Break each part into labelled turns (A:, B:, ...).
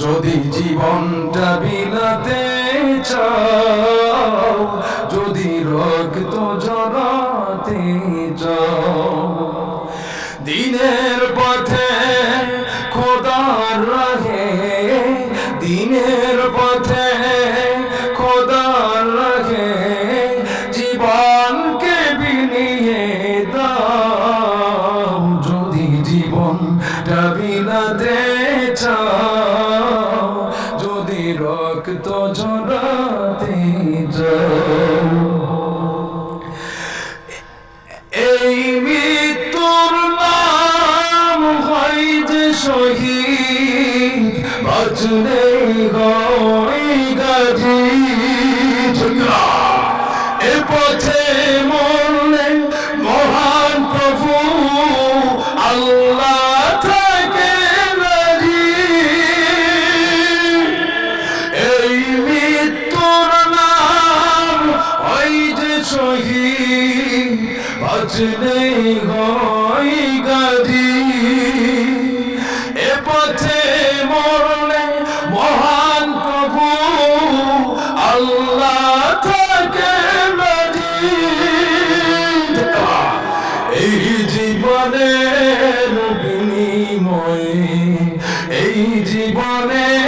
A: যদি জীবনটা বিলাতে চাও, যদি রক্ত জড়াতে চাও, দিনের পথে খোদার রাহে, দিনের পথে খোদার রাহে, জীবনকে বিনিয়ে দাও, যদি জীবনটা বিলাতে চাও এই মৃত্যুর নাম হয় যে শহীদ, বাঁচলে গই গাজী। এ পথে মরলে মহান প্রভু আল্লাহ থাকে রাজি এই শহীদ বাঁচলে গই গাদি। এ পথে মরলে মহান প্রভু, আল্লাহ থাকে এই জীবনের বিনিময়ে, এই জীবনের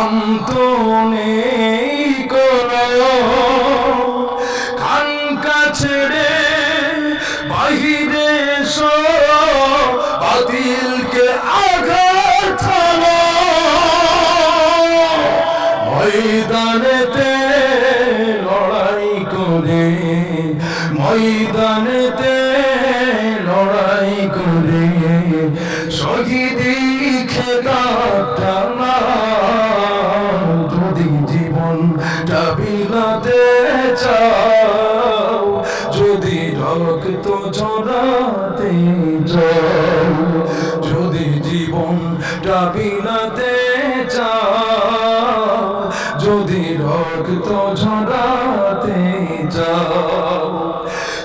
A: দাম তো নেই করো। খানকা ছেড়ে বাহিরে বাতিলকে আঘাত ময়দানেতে লড়াই করে, ময়দানেতে লড়াই করে, শহীদি খেতাবটা বিলাতে চাও যদি রক্ত ঝরাতে চাও, যদি জীবনটা বিলাতে চাও, যদি রক্ত ঝরাতে চাও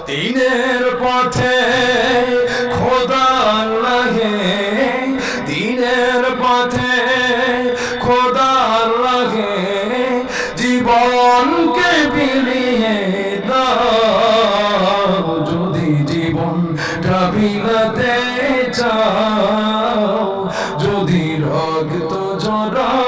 A: দিনের পথে খোদার লাগে দিনের পথে খোদার লাগে জীবনকে জীবন জীবনটা চাও যদি রক্ত জরা